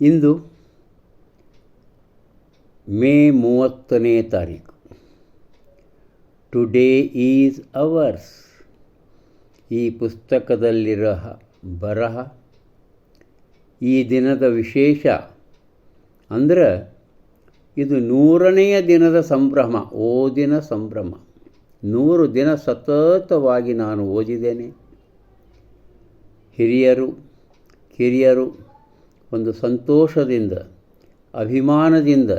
ಇಂದು ಮೇ ಮೂವತ್ತನೇ ತಾರೀಕು. Today is ours ಈ ಪುಸ್ತಕದಲ್ಲಿರೋ ಬರಹ, ಈ ದಿನದ ವಿಶೇಷ ಅಂದ್ರೆ ಇದು ನೂರನೆಯ ದಿನದ ಸಂಭ್ರಮ ಓದಿನ ಸಂಭ್ರಮ. ನೂರು ದಿನ ಸತತವಾಗಿ ನಾನು ಓದಿದ್ದೇನೆ. ಹಿರಿಯರು, ಕಿರಿಯರು ಒಂದು ಸಂತೋಷದಿಂದ, ಅಭಿಮಾನದಿಂದ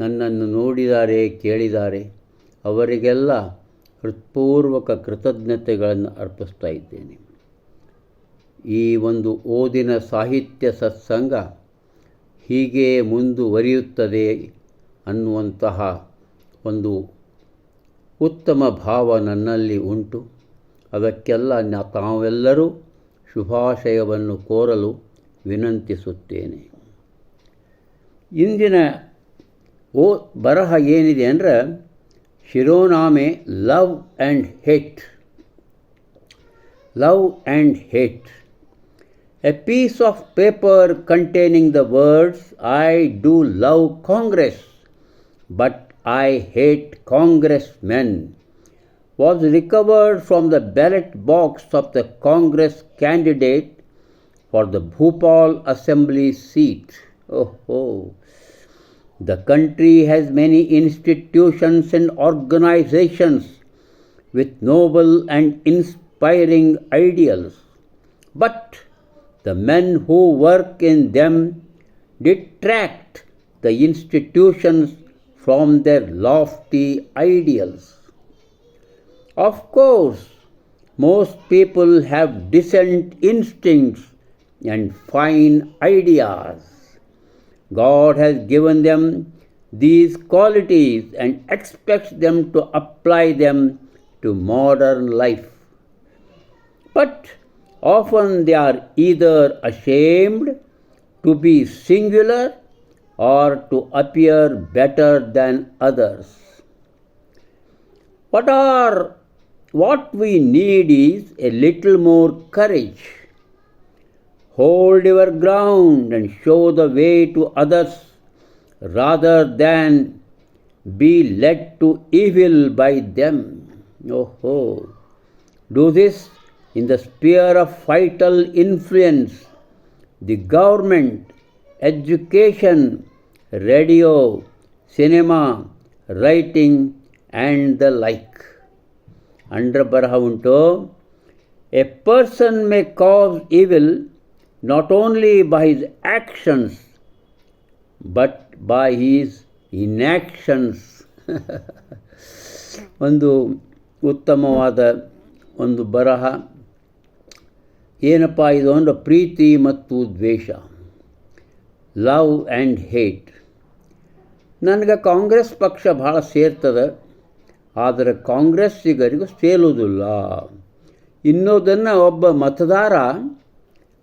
ನನ್ನನ್ನು ನೋಡಿದ್ದಾರೆ ಕೇಳಿದ್ದಾರೆ ಅವರಿಗೆಲ್ಲ ಹೃತ್ಪೂರ್ವಕ ಕೃತಜ್ಞತೆಗಳನ್ನು ಅರ್ಪಿಸ್ತಾ ಇದ್ದೇನೆ. ಈ ಒಂದು ಓದಿನ ಸಾಹಿತ್ಯ ಸತ್ಸಂಗ ಹೀಗೆ ಮುಂದುವರಿಯುತ್ತದೆ ಅನ್ನುವಂತಹ ಒಂದು ಉತ್ತಮ ಭಾವ ನನ್ನಲ್ಲಿ ಉಂಟು. ಅದಕ್ಕೆಲ್ಲ ತಾವೆಲ್ಲರೂ ಶುಭಾಶಯವನ್ನು ಕೋರಲು ವಿನಂತಿಸುತ್ತೇನೆ ಇಂದಿನ ಓ ಬರಹ ಏನಿದೆ ಅಂದರೆ ಶಿರೋನಾಮೆ love and hate love and hate a piece of paper containing the words I do love Congress but I hate Congress men was recovered from the ballot box of the Congress candidate for the Bhopal Assembly seat. Oh, oh. The country has many institutions and organizations with noble and inspiring ideals, but the men who work in them detract the institutions from their lofty ideals. Of course, most people have decent instincts and fine ideas. God has given them these qualities and expects them to apply them to modern life. But often they are either ashamed to be singular or to appear better than others. What are what we need is a little more courage. Hold your ground and show the way to others rather than be led to evil by them. Oh, do this in the sphere of vital influence, the government, education, radio, cinema, writing, and the like. Under Baraha unto, a person may cause evil not only by his actions, but by his inactions. ಒಂದು ಉತ್ತಮವಾದ ಒಂದು ಬರಹ. ಏನಪ್ಪ ಇದು ಅಂದರೆ ಪ್ರೀತಿ ಮತ್ತು ದ್ವೇಷ. Love and hate. ನನಗೆ ಕಾಂಗ್ರೆಸ್ ಪಕ್ಷ ಭಾಳ ಸೇರ್ತದೆ ಆದರೆ ಕಾಂಗ್ರೆಸ್ಸಿಗರಿಗೂ ಸೇಲುವುದಿಲ್ಲ ಇನ್ನೋದನ್ನು ಒಬ್ಬ ಮತದಾರ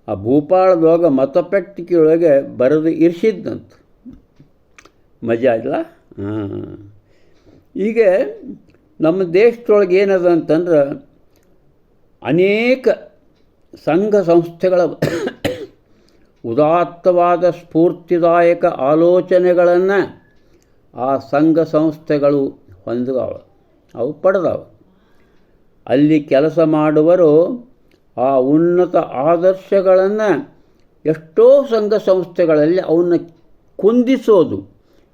ಆ ಭೂಪಾಳದೊಳಗೆ ಮತಪೆಟ್ಟಿಗೆಯೊಳಗೆ ಬರೆದು ಇರಿಸಿದ್ದಂತ ಮಜಾ ಇಲ್ಲ? ಈಗ ನಮ್ಮ ದೇಶದೊಳಗೆ ಏನದ ಅಂತಂದ್ರೆ ಅನೇಕ ಸಂಘ ಸಂಸ್ಥೆಗಳ ಉದಾತ್ತವಾದ ಸ್ಫೂರ್ತಿದಾಯಕ ಆಲೋಚನೆಗಳನ್ನು ಆ ಸಂಘ ಸಂಸ್ಥೆಗಳು ಹೊಂದವ ಅವು ಪಡೆದವು. ಅಲ್ಲಿ ಕೆಲಸ ಮಾಡುವರು ಆ ಉನ್ನತ ಆದರ್ಶಗಳನ್ನು ಎಷ್ಟೋ ಸಂಘ ಸಂಸ್ಥೆಗಳಲ್ಲಿ ಅವನ್ನ ಕುಂದಿಸೋದು,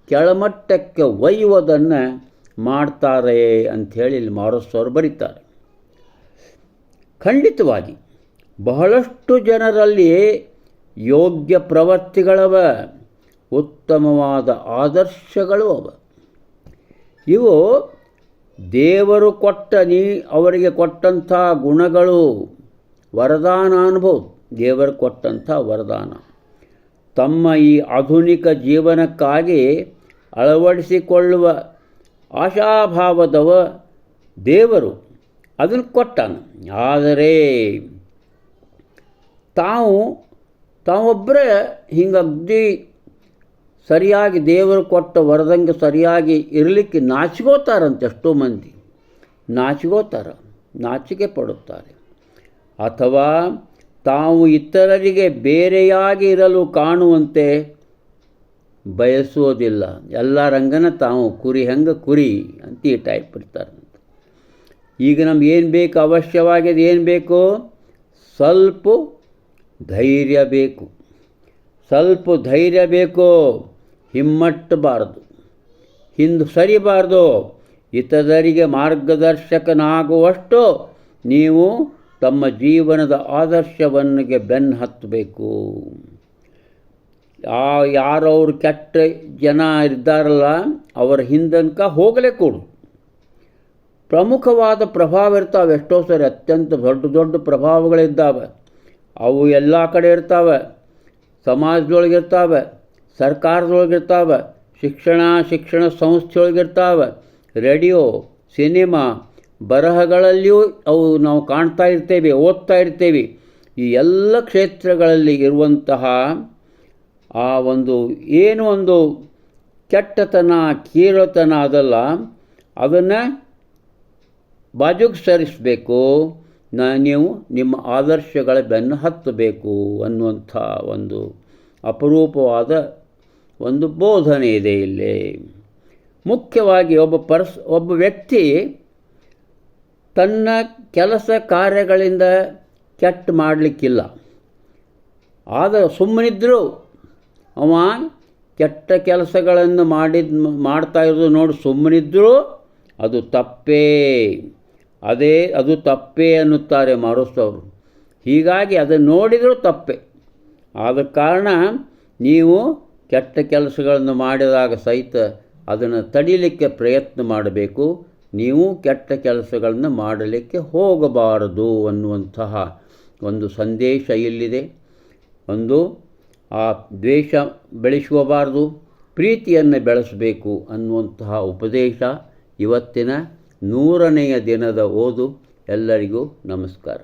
ಕೆಳಮಟ್ಟಕ್ಕೆ ಒಯ್ಯುವುದನ್ನು ಮಾಡ್ತಾರೆ ಅಂಥೇಳಿ ಇಲ್ಲಿ ಮಾರಸ್ಸವರು ಬರೀತಾರೆ. ಖಂಡಿತವಾಗಿ ಬಹಳಷ್ಟು ಜನರಲ್ಲಿ ಯೋಗ್ಯ ಪ್ರವೃತ್ತಿಗಳವ, ಉತ್ತಮವಾದ ಆದರ್ಶಗಳು ಅವ. ಇವು ದೇವರು ಕೊಟ್ಟ ನೀ, ಅವರಿಗೆ ಕೊಟ್ಟಂಥ ಗುಣಗಳು ವರದಾನ ಅನ್ಬೋದು ದೇವರು ಕೊಟ್ಟಂಥ ವರದಾನ. ತಮ್ಮ ಈ ಆಧುನಿಕ ಜೀವನಕ್ಕಾಗಿ ಅಳವಡಿಸಿಕೊಳ್ಳುವ ಆಶಾಭಾವದವ ದೇವರು ಅದನ್ನು ಕೊಟ್ಟನು. ಆದರೆ ತಾವು, ತಾವೊಬ್ಬರೇ ಹಿಂಗೆ ಅಗ್ದಿ ಸರಿಯಾಗಿ ದೇವರು ಕೊಟ್ಟ ವರದಂಗೆ ಸರಿಯಾಗಿ ಇರಲಿಕ್ಕೆ ನಾಚಿಕೋತಾರಂತೆ ಎಷ್ಟೋ ಮಂದಿ. ನಾಚಿಕೋತಾರ, ನಾಚಿಕೆ ಪಡುತ್ತಾರೆ. ಅಥವಾ ತಾವು ಇತರರಿಗೆ ಬೇರೆಯಾಗಿ ಇರಲು ಕಾಣುವಂತೆ ಬಯಸೋದಿಲ್ಲ ಎಲ್ಲ ರಂಗನ ತಾವು ಕುರಿ ಹೆಂಗೆ ಕುರಿ ಅಂತ ಈ ಟೈಪ್ ಇರ್ತಾರೆ ಈಗ ನಮ್ಗೆ ಏನು ಬೇಕು ಅವಶ್ಯವಾಗಿದೆ ಏನು ಬೇಕು? ಸ್ವಲ್ಪ ಧೈರ್ಯ ಬೇಕು. ಸ್ವಲ್ಪ ಧೈರ್ಯ ಬೇಕು ಹಿಮ್ಮಟ್ಟಬಾರ್ದು ಹಿಂದೆ ಸರಿಬಾರ್ದು, ಇತರರಿಗೆ ಮಾರ್ಗದರ್ಶಕನಾಗುವಷ್ಟು ನೀವು ತಮ್ಮ ಜೀವನದ ಆದರ್ಶವನ್ನಿಗೆ ಬೆನ್ನು ಹತ್ತಬೇಕು. ಆ ಯಾರವ್ರು ಕೆಟ್ಟ ಜನ ಇದ್ದಾರಲ್ಲ, ಅವರ ಹಿಂದನ್ಕ ಹೋಗಲೇ ಕೊಡು ಪ್ರಮುಖವಾದ ಪ್ರಭಾವ ಇರ್ತಾವೆ, ಎಷ್ಟೋ ಸರಿ ಅತ್ಯಂತ ದೊಡ್ಡ ದೊಡ್ಡ ಪ್ರಭಾವಗಳಿದ್ದಾವೆ. ಅವು ಎಲ್ಲ ಕಡೆ ಇರ್ತಾವೆ. ಸಮಾಜದೊಳಗಿರ್ತಾವೆ, ಸರ್ಕಾರದೊಳಗಿರ್ತಾವೆ, ಶಿಕ್ಷಣ ಶಿಕ್ಷಣ ಸಂಸ್ಥೆಯೊಳಗಿರ್ತಾವೆ. ರೇಡಿಯೋ, ಸಿನಿಮಾ ಬರಹಗಳಲ್ಲಿಯೂ ಅವು ನಾವು ಕಾಣ್ತಾ ಇರ್ತೇವೆ, ಓದ್ತಾ ಇರ್ತೇವೆ. ಈ ಎಲ್ಲ ಕ್ಷೇತ್ರಗಳಲ್ಲಿ ಇರುವಂತಹ ಆ ಒಂದು ಏನು ಒಂದು ಕೆಟ್ಟತನ, ಕೀಳತನ ಅದಲ್ಲ. ಅದನ್ನು ಬಾಜುಗೆ ಸರಿಸಬೇಕು ನೀವು ನಿಮ್ಮ ಆದರ್ಶಗಳ ಬೆನ್ನು ಹತ್ತಬೇಕು ಅನ್ನುವಂಥ ಒಂದು ಅಪರೂಪವಾದ ಒಂದು ಬೋಧನೆ ಇದೆ ಇಲ್ಲಿ. ಮುಖ್ಯವಾಗಿ ಒಬ್ಬ ಪರ್ಸ್, ಒಬ್ಬ ವ್ಯಕ್ತಿ ತನ್ನ ಕೆಲಸ ಕಾರ್ಯಗಳಿಂದ ಕೆಟ್ಟ ಮಾಡಲಿಕ್ಕಿಲ್ಲ. ಆದರೆ ಸುಮ್ಮನಿದ್ದರೂ ಅವ ಕೆಟ್ಟ ಕೆಲಸಗಳನ್ನು ಮಾಡಿದ, ಮಾಡ್ತಾ ಇರೋದು ನೋಡಿ ಸುಮ್ಮನಿದ್ದರೂ ಅದು ತಪ್ಪೇ. ಅದೇ, ಅದು ತಪ್ಪೇ ಅನ್ನುತ್ತಾರೆ ಮಾರುಸ್ತವರು. ಹೀಗಾಗಿ ಅದನ್ನು ನೋಡಿದರೂ ತಪ್ಪೆ. ಆದ ಕಾರಣ ನೀವು ಕೆಟ್ಟ ಕೆಲಸಗಳನ್ನು ಮಾಡಿದಾಗ ಸಹಿತ ಅದನ್ನು ತಡೀಲಿಕ್ಕೆ ಪ್ರಯತ್ನ ಮಾಡಬೇಕು. ನೀವು ಕೆಟ್ಟ ಕೆಲಸಗಳನ್ನು ಮಾಡಲಿಕ್ಕೆ ಹೋಗಬಾರದು ಅನ್ನುವಂತಹ ಒಂದು ಸಂದೇಶ ಇಲ್ಲಿದೆ. ಒಂದು, ಆ ದ್ವೇಷ ಬೆಳೆಸುವಬಾರದು, ಪ್ರೀತಿಯನ್ನು ಬೆಳೆಸಬೇಕು ಅನ್ನುವಂತಹ ಉಪದೇಶ ಇವತ್ತಿನ ನೂರನೆಯ ದಿನದ ಓದು. ಎಲ್ಲರಿಗೂ ನಮಸ್ಕಾರ.